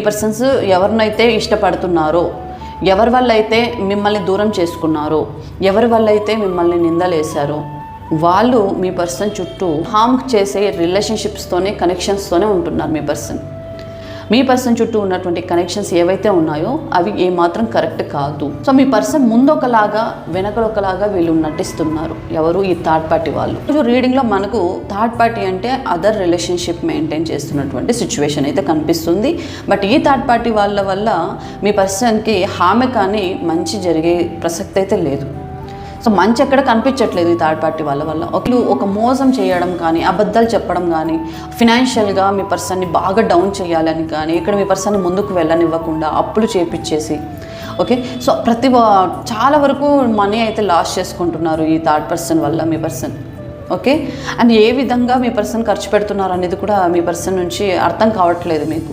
Persons ఎవరినైతే ఇష్టపడుతున్నారో ఎవరి వల్ల అయితే మిమ్మల్ని దూరం చేసుకున్నారో ఎవరి వల్ల అయితే మిమ్మల్ని నిందలేశారో వాళ్ళు మీ పర్సన్ చుట్టూ హామ్ చేసే రిలేషన్షిప్స్తోనే కనెక్షన్స్తోనే ఉంటున్నారు మీ పర్సన్ మీ పర్సన్ చుట్టూ ఉన్నటువంటి కనెక్షన్స్ ఏవైతే ఉన్నాయో అవి ఏమాత్రం కరెక్ట్ కాదు. సో మీ పర్సన్ ముందు ఒకలాగా వెనకలు ఒకలాగా వీళ్ళు నటిస్తున్నారు. ఎవరు? ఈ థర్డ్ పార్టీ వాళ్ళు. రోజు రీడింగ్లో మనకు థర్డ్ పార్టీ అంటే అదర్ రిలేషన్షిప్ మెయింటైన్ చేస్తున్నటువంటి సిచ్యువేషన్ అయితే కనిపిస్తుంది. బట్ ఈ థర్డ్ పార్టీ వాళ్ళ వల్ల మీ పర్సన్కి హామీ కానీ మంచి జరిగే ప్రసక్తి అయితే లేదు. సో మంచి ఎక్కడ కనిపించట్లేదు ఈ థర్డ్ పార్టీ వాళ్ళ వల్ల. ఒకళ్ళు ఒక మోసం చేయడం కానీ అబద్ధాలు చెప్పడం కానీ ఫినాన్షియల్గా మీ పర్సన్ని బాగా డౌన్ చేయాలని కానీ ఇక్కడ మీ పర్సన్ని ముందుకు వెళ్ళనివ్వకుండా అప్పులు చేపించేసి ఓకే? సో ప్రతి చాలా వరకు మనీ అయితే లాస్ చేసుకుంటున్నారు ఈ థర్డ్ పర్సన్ వల్ల మీ పర్సన్ ఓకే? అండ్ ఏ విధంగా మీ పర్సన్ ఖర్చు పెడుతున్నారు అనేది కూడా మీ పర్సన్ నుంచి అర్థం కావట్లేదు మీకు.